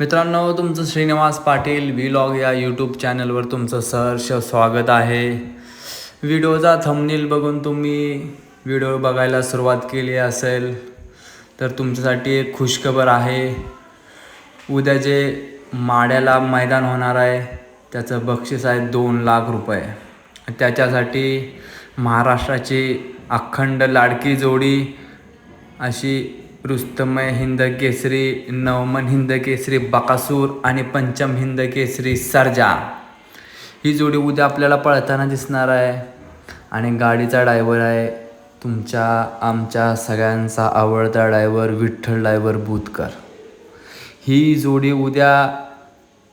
मित्रांनो तुमचं श्रीनिवास पाटील व्हीलॉग या यूट्यूब चॅनलवर तुमचं सहर्ष स्वागत आहे. व्हिडिओचा थंबनेल बघून तुम्ही व्हिडिओ बघायला सुरुवात केली असेल तर तुमच्यासाठी एक खुशखबर आहे. उद्या जे माड्याला मैदान होणार आहे त्याचं बक्षीस आहे दोन लाख रुपये. त्याच्यासाठी महाराष्ट्राची अखंड लाडकी जोडी अशी रुस्तमय हिंद केसरी नवमन हिंद केसरी बकासूर आणि पंचम हिंद केसरी सरजा. ही जोडी उद्या आपल्याला पळताना दिसणार आहे. आणि गाडीचा ड्रायव्हर आहे तुमच्या आमच्या सगळ्यांचा आवडता ड्रायव्हर विठ्ठल ड्रायव्हर बुतकर. ही जोडी उद्या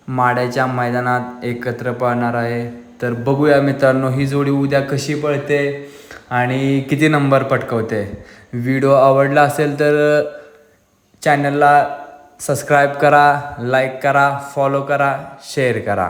माड्याच्या मैदानात एकत्र पळणार आहे. तर बघूया मित्रांनो ही जोडी उद्या कशी पळते? आणि किती नंबर पटकवते. व्हिडिओ आवडला असेल तर चॅनलला सबस्क्राईब करा लाईक करा फॉलो करा शेअर करा.